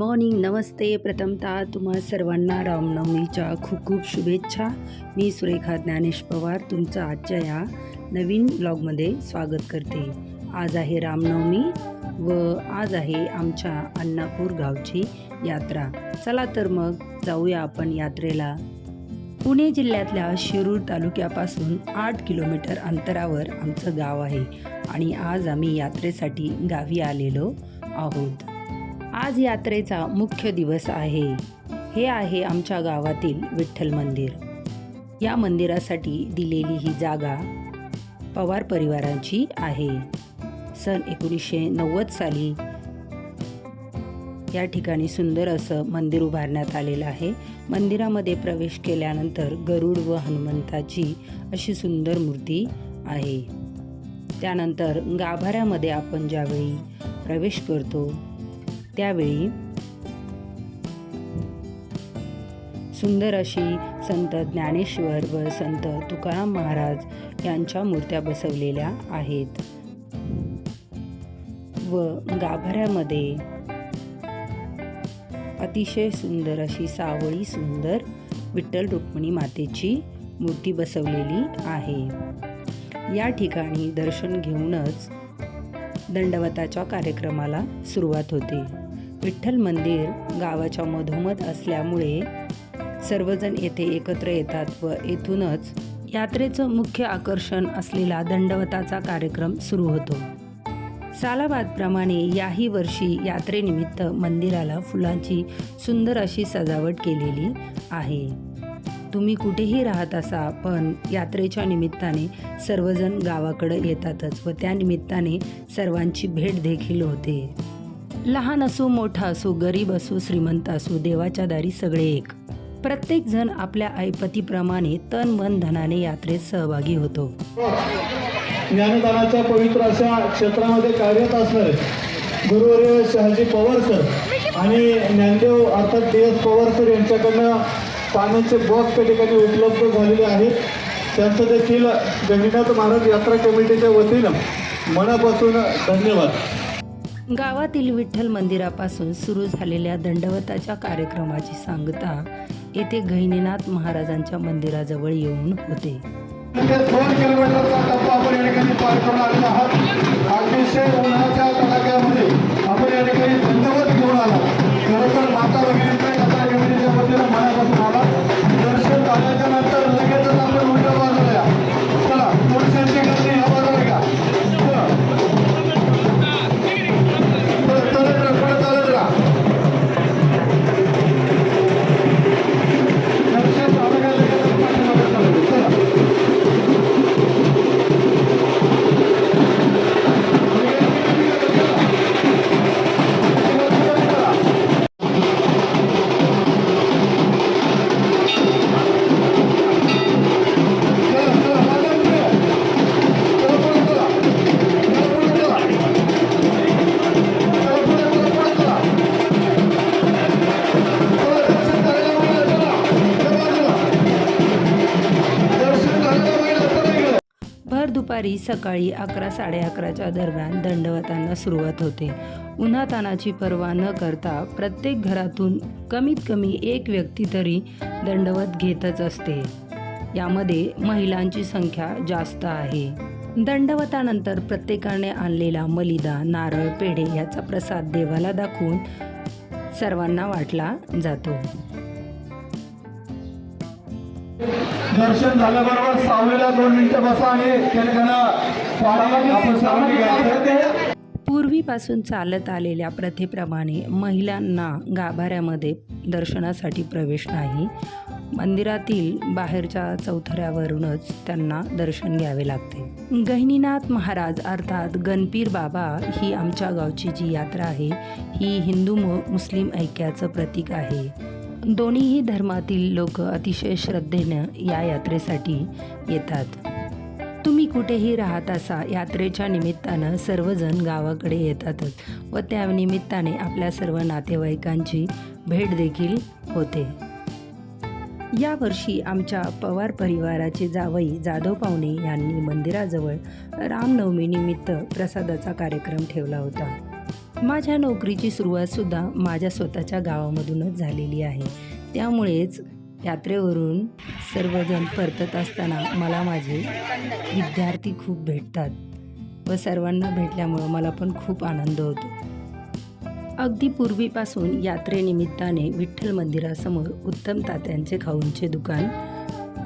Morning नमस्ते. प्रथमतः तुम्हा सर्वांना रामनवमीच्या खूप खूप शुभेच्छा. मी सुरेखा ज्ञानेश पवार तुमचं आजच्या या नवीन ब्लॉगमध्ये स्वागत करते. आज आहे रामनवमी व आज आहे आमच्या अण्णापूर गावची यात्रा. चला तर मग जाऊया आपण यात्रेला. पुणे जिल्ह्यातल्या शिरूर तालुक्यापासून आठ किलोमीटर अंतरावर आमचं गाव आहे आणि आज आम्ही यात्रेसाठी गावी आलेलो आहोत. आज यात्रेचा मुख्य दिवस आहे. हे आहे आमच्या गावातील विठ्ठल मंदिर. या मंदिरासाठी दिलेली ही जागा पवार परिवाराची आहे. सन एकोणीसशे नव्वद साली या ठिकाणी सुंदर असं मंदिर उभारण्यात आलेलं आहे. मंदिरामध्ये प्रवेश केल्यानंतर गरुड व हनुमंताची अशी सुंदर मूर्ती आहे. त्यानंतर गाभाऱ्यामध्ये आपण ज्यावेळी प्रवेश करतो त्यावेळी सुंदर अशी संत ज्ञानेश्वर व संत तुकाराम महाराज यांच्या मूर्त्या बसवलेल्या आहेत. व गाभाऱ्यामध्ये अतिशय सुंदर अशी सावळी सुंदर विठ्ठल रुक्मिणी मातेची मूर्ती बसवलेली आहे. या ठिकाणी दर्शन घेऊनच दंडवताच्या कार्यक्रमाला सुरुवात होते. विठ्ठल मंदिर गावाच्या मधोमध असल्यामुळे सर्वजण येथे एकत्र येतात व येथूनच यात्रेचं मुख्य आकर्षण असलेला दंडवताचा कार्यक्रम सुरू होतो. सालाबादप्रमाणे याही वर्षी यात्रेनिमित्त मंदिराला फुलांची सुंदर अशी सजावट केलेली आहे. तुम्ही कुठेही राहत असा पण यात्रेच्या निमित्ताने सर्वजण गावाकडे येतातच व त्या निमित्ताने सर्वांची भेट देखील होते. लहान असो मोठा असो गरीब असो श्रीमंत असो देवाच्या दारी सगळे एक. प्रत्येक जण आपल्या ऐपतीप्रमाणे तन मन धनाने यात्रेत सहभागी होतो. ज्ञानदानाच्या पवित्र अशा क्षेत्रामध्ये कार्यरत असणारे गुरुवर्य शहाजी पवार सर आणि ज्ञानदेव अर्थात डी एस पवार सर यांच्याकडनं पाण्याचे बॉक्स त्या ठिकाणी उपलब्ध झालेले आहेत. त्यांचं देखील गणिनाथ महाराज यात्रा कमिटीच्या वतीनं मनापासून धन्यवाद. गावातील विठ्ठल मंदिरापासून सुरू झालेल्या दंडवताच्या कार्यक्रमाची सांगता येथे गहिनीनाथ महाराजांच्या मंदिराजवळ येऊन होते. आपण या ठिकाणी दंडवत घेऊन आला दुपारी सकाळी अकरा साडे अकराच्या दरम्यान दंडवतांना सुरुवात होते. उन्हातानाची पर्वा न करता प्रत्येक घरातून कमीत कमी एक व्यक्ती तरी दंडवत घेतच असते. यामध्ये महिलांची संख्या जास्त आहे. दंडवतानंतर प्रत्येकाने आणलेला मलिदा नारळ पेढे याचा प्रसाद देवाला दाखवून सर्वांना वाटला जातो. दर्शन झाल्याबरोबर सावलीला दोन मिनिटं बसा आणि पूर्वीपासून चालत आलेल्या प्रथेप्रमाणे महिलांना गाभाऱ्यामध्ये दर्शनासाठी प्रवेश नाही. मंदिरातील बाहेरच्या चौथऱ्यावरूनच त्यांना दर्शन घ्यावे लागते. गहिनीनाथ महाराज अर्थात गणपीर बाबा ही आमच्या गावची जी यात्रा आहे ही हिंदू मु मुस्लिम ऐक्याचं प्रतीक आहे. दोन्हीही धर्मातील लोक अतिशय श्रद्धेनं या यात्रेसाठी येतात. तुम्ही कुठेही राहत असा यात्रेच्या निमित्तानं सर्वजण गावाकडे येतातच व त्या निमित्ताने आपल्या सर्व नातेवाईकांची भेट देखील होते. यावर्षी आमच्या पवार परिवाराचे जावई जाधव पाहुणे यांनी मंदिराजवळ रामनवमीनिमित्त प्रसादाचा कार्यक्रम ठेवला होता. माझ्या नोकरीची सुरुवातसुद्धा माझ्या स्वतःच्या गावामधूनच झालेली आहे. त्यामुळेच यात्रेवरून सर्वजण परतत असताना मला माझे विद्यार्थी खूप भेटतात व सर्वांना भेटल्यामुळं मला पण खूप आनंद होतो. अगदी पूर्वीपासून यात्रेनिमित्ताने विठ्ठल मंदिरासमोर उत्तम तात्यांचे खाऊंचे दुकान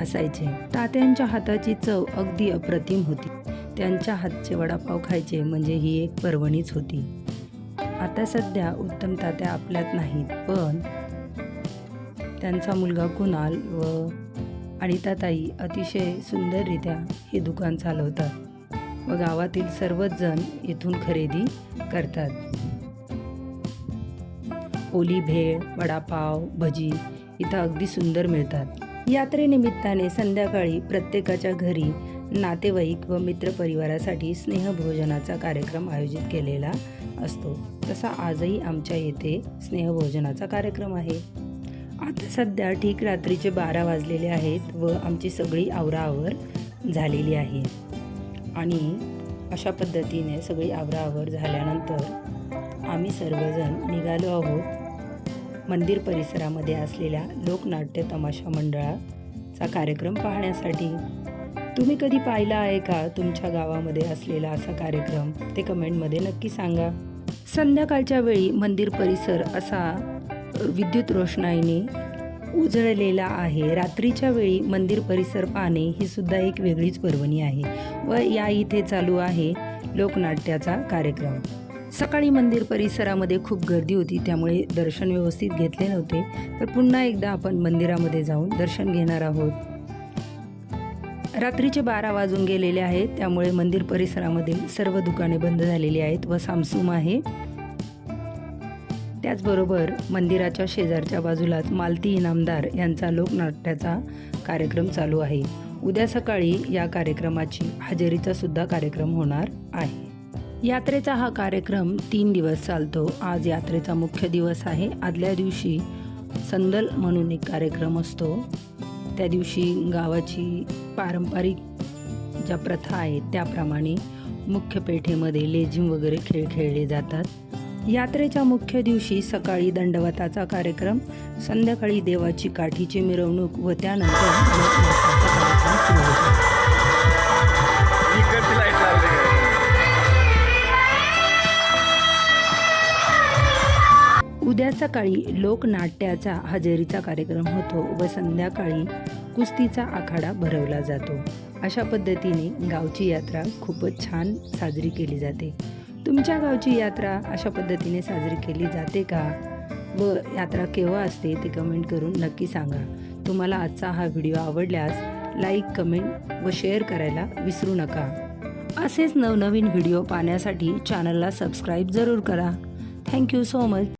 असायचे. तात्यांच्या हाताची चव अगदी अप्रतिम होती. त्यांच्या हातचे वडापाव खायचे म्हणजे ही एक पर्वणीच होती. आता सध्या उत्तम तात्या आपल्यात नाहीत पण त्यांचा मुलगा कुणाल व अनिताताई अतिशय सुंदररित्या हे दुकान चालवतात व गावातील सर्वच जण येथून खरेदी करतात. ओली भेळ वडापाव भजी इथं अगदी सुंदर मिळतात. यात्रेनिमित्ताने संध्याकाळी प्रत्येकाच्या घरी नातेवाईक व मित्रपरिवारासाठी स्नेहभोजनाचा कार्यक्रम आयोजित केलेला असतो. तसा आजही आमच्या येथे स्नेहभोजनाचा कार्यक्रम आहे. आता सध्या ठीक रात्रीचे बारा वाजलेले आहेत व आमची सगळी आवराआवर झालेली आहे. आणि अशा पद्धतीने सगळी आवराआवर झाल्यानंतर आम्ही सर्वजण निघालो आहोत मंदिर परिसरामध्ये असलेल्या लोकनाट्य तमाशा मंडळाचा कार्यक्रम पाहण्यासाठी. तुम्ही कधी पाहिला आहे का तुमच्या गावामध्ये असलेला असा कार्यक्रम? ते कमेंटमध्ये नक्की सांगा. संध्याकाळच्या वेळी मंदिर परिसर असा विद्युत रोषणाईने उजळलेला आहे. रात्रीच्या वेळी मंदिर परिसर पाहणे ही सुद्धा एक वेगळीच पर्वणी आहे व या इथे चालू आहे लोकनाट्याचा कार्यक्रम. सकाळी मंदिर परिसरामध्ये खूप गर्दी होती त्यामुळे दर्शन व्यवस्थित घेतले नव्हते. तर पुन्हा एकदा आपण मंदिरामध्ये जाऊन दर्शन घेणार आहोत. रात्रीचे बारा वाजून गेलेले आहेत त्यामुळे मंदिर परिसरामधील सर्व दुकाने बंद झालेली आहेत व सामसूम आहे. त्याचबरोबर मंदिराच्या शेजारच्या बाजूलाच मालती इनामदार यांचा लोकनाट्याचा कार्यक्रम चालू आहे. उद्या सकाळी या कार्यक्रमाची हजेरीचा सुद्धा कार्यक्रम होणार आहे. यात्रेचा हा कार्यक्रम तीन दिवस चालतो. आज यात्रेचा मुख्य दिवस आहे. आदल्या दिवशी संदल म्हणून एक कार्यक्रम असतो. त्या दिवशी गावाची पारंपरिक ज्या प्रथा आहेत त्याप्रमाणे मुख्य पेठेमध्ये लेझिम वगैरे खेळ खेळले जातात. यात्रेच्या मुख्य दिवशी सकाळी दंडवताचा कार्यक्रम संध्याकाळी देवाची काठीची मिरवणूक व त्यानंतर उद्या सकाळी लोकनाट्याचा हजेरीचा कार्यक्रम होतो व संध्याकाळी कुस्तीचा आखाडा भरवला जातो. अशा पद्धतीने गावची यात्रा खूपच छान साजरी केली जाते. तुमच्या गावची यात्रा अशा पद्धतीने साजरी केली जाते का? व यात्रा केव्हा असते ते कमेंट करून नक्की सांगा. तुम्हाला आजचा हा व्हिडिओ आवडल्यास लाईक कमेंट व शेअर करायला विसरू नका. असेच नवनवीन व्हिडिओ पाहण्यासाठी चॅनलला सबस्क्राईब जरूर करा. Thank you so much.